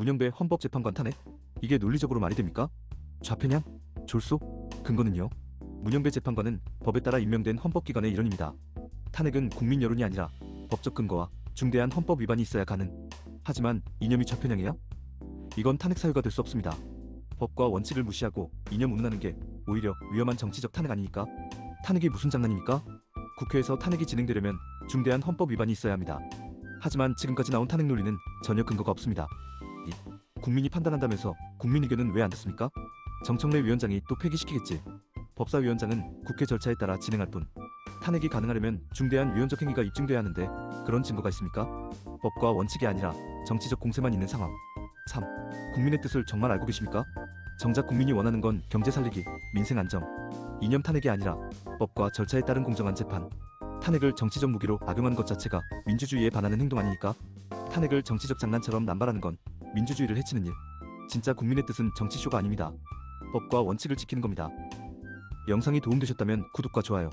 문영배 헌법재판관 탄핵? 이게 논리적으로 말이 됩니까? 좌편향? 졸소? 근거는요? 문영배 재판관은 법에 따라 임명된 헌법기관의 일원입니다. 탄핵은 국민 여론이 아니라 법적 근거와 중대한 헌법 위반이 있어야 가능. 하지만 이념이 좌편향이야? 이건 탄핵 사유가 될 수 없습니다. 법과 원칙을 무시하고 이념 운운하는 게 오히려 위험한 정치적 탄핵 아닙니까? 탄핵이 무슨 장난입니까? 국회에서 탄핵이 진행되려면 중대한 헌법 위반이 있어야 합니다. 하지만 지금까지 나온 탄핵 논리는 전혀 근거가 없습니다. 이, 국민이 판단한다면서 국민 의견은 왜 안 듣습니까? 정청래 위원장이 또 폐기시키겠지. 법사위원장은 국회 절차에 따라 진행할 뿐. 탄핵이 가능하려면 중대한 위헌적 행위가 입증돼야 하는데 그런 증거가 있습니까? 법과 원칙이 아니라 정치적 공세만 있는 상황. 3. 국민의 뜻을 정말 알고 계십니까? 정작 국민이 원하는 건 경제 살리기, 민생 안정, 이념 탄핵이 아니라 법과 절차에 따른 공정한 재판. 탄핵을 정치적 무기로 악용한 것 자체가 민주주의에 반하는 행동 아닙니까? 탄핵을 정치적 장난처럼 남발하는 건 민주주의를 해치는 일. 진짜 국민의 뜻은 정치쇼가 아닙니다. 법과 원칙을 지키는 겁니다. 영상이 도움되셨다면 구독과 좋아요,